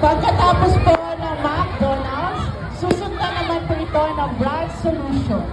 Pagkatapos po ng McDonald's, susundan naman po ito ng brand solution.